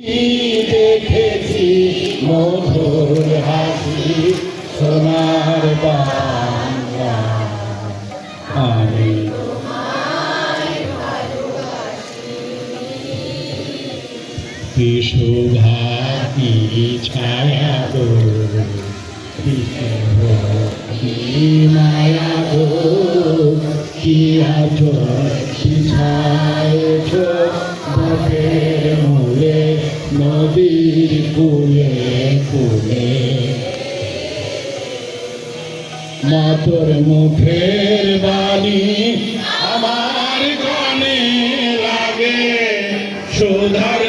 দেখেছি? মধুর হাসি, সোনার বাংলা। আমি কি শোভা, কি ছায়া গো। কি কি মায়া গো। কি আচর কি ছায়েছ বটের মূলে নদীর কুলে কুলে। মাতর মুখের বাণী আমার কানে লাগে। সুধার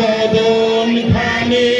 বদন খানে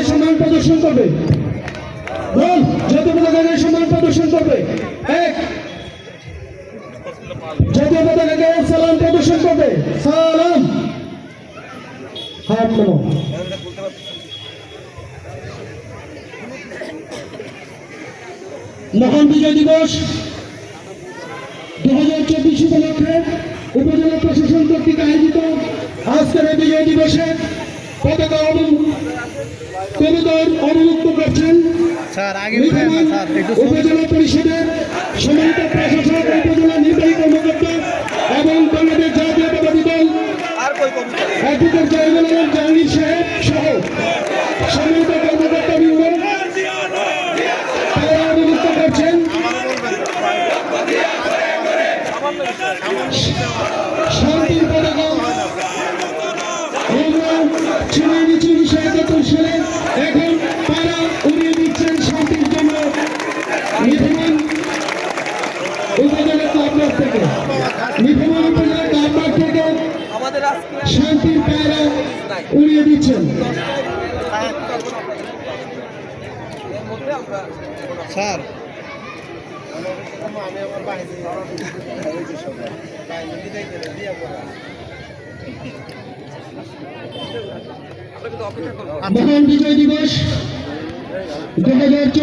পতাকাকে সম্মান প্রদর্শন করবে। বল, জাতীয় পতাকাকে সম্মান প্রদর্শন করবে। এক। জাতীয় পতাকাকে সালাম প্রদর্শন করবে। সালাম। হাত। মহান বিজয় দিবস দু হাজার চব্বিশ উপলক্ষে উপজেলা প্রশাসন কর্তৃক আয়োজিত আজকের বিজয় দিবসে পতাকা কবুতর অবমুক্ত করছেন। উপজেলা পরিষদের সম্মানিত প্রশাসক উপজেলা নির্বাহী কর্মকর্তা এবং বাংলাদেশ জাতীয় পতাকা দল অ্যাডভোকেট জাহিদুল আলম জাহাঙ্গীর সাহেব সহ সম্মানিত কর্মকর্তা বৃন্দ তারা অবমুক্ত করছেন। শান্তির উপজেলা ক্লাবমাঠ থেকে নিধমান উপজেলা ক্লাবমাঠ থেকে শান্তির পায়রা উড়িয়ে দিচ্ছেন মহান বিজয় দিবস দু হাজার